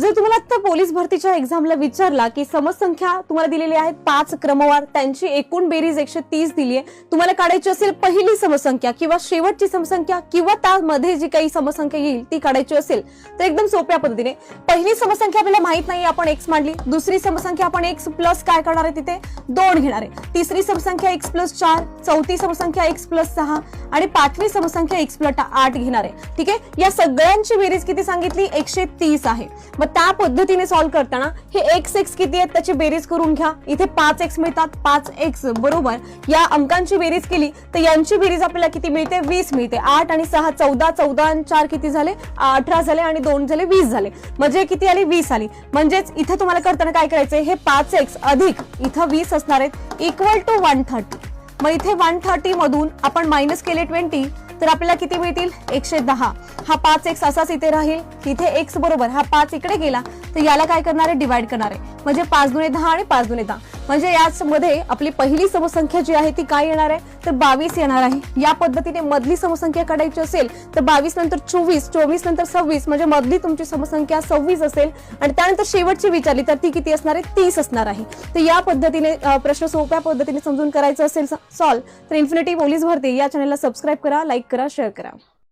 जर तुम्हाला आता पोलीस भरतीच्या एक्झामला विचारला की समसंख्या तुम्हाला दिलेली आहेत पाच क्रमवार त्यांची एकूण बेरीज एकशे तीस दिली आहे तुम्हाला काढायची असेल पहिली समसंख्या किंवा शेवटची समसंख्या किंवा त्यामध्ये जी काही समसंख्या येईल ती काढायची असेल तर एकदम सोप्या पद्धतीने. पहिली समसंख्या आपल्याला माहीत नाही आपण एक्स मांडली. दुसरी समसंख्या आपण एक्स प्लस काय करणार आहे तिथे? दोन घेणार आहे. तिसरी समसंख्या एक्स प्लस चार चौथी समसंख्या एक्स प्लस सहा आणि पाचवी समसंख्या एक्स प्लस आठ घेणार आहे. ठीक आहे? या सगळ्यांची बेरीज किती सांगितली? एकशे तीस आहे. मग त्या पद्धतीने सॉल्व्ह करताना हे एक्स एक्स किती आहेत त्याची बेरीज करून घ्या. इथे पाच एक्स मिळतात पाच एक्स बरोबर. या अंकांची बेरीज केली तर यांची बेरीज आपल्याला किती मिळते? वीस मिळते. आठ आणि सहा चौदा चौदा आणि चार किती झाले? अठरा झाले आणि दोन झाले वीस झाले. म्हणजे किती आली? वीस आली. म्हणजेच इथे तुम्हाला करताना काय करायचंय? हे पाच एक्स अधिक इथं वीस असणार आहेत. इक्वल टू वन थर्टी मग इथे वन थर्टी मधून आपण मायनस केले ट्वेंटी तर आपल्याला किती मिळतील? एकशे दहा. हा पाच एक्स असाच इथे राहील. इथे एक्स बरोबर. हा पाच इकडे गेला. तर याला काय करणार आहे? डिवाइड करणार आहे. म्हणजे पाच दुने दहा आणि पाच दुने दहा. म्हणजे याचमध्ये आपली पहिली समसंख्या जी आहे ती काय येणार आहे? तर बावीस येणार आहे. या पद्धतीने मधली समसंख्या काढायची असेल तर बावीस नंतर चोवीस चोवीस नंतर सव्वीस म्हणजे मधली तुमची समसंख्या सव्वीस असेल आणि त्यानंतर शेवटची विचारली तर ती किती असणार आहे? तीस असणार आहे. तर या पद्धतीने प्रश्न सोप्या पद्धतीने समजून करायचं असेल सॉल्व तर इन्फिनिटी पोलीस भरती. या चॅनलला सबस्क्राईब करा लाईक करा शेअर करा.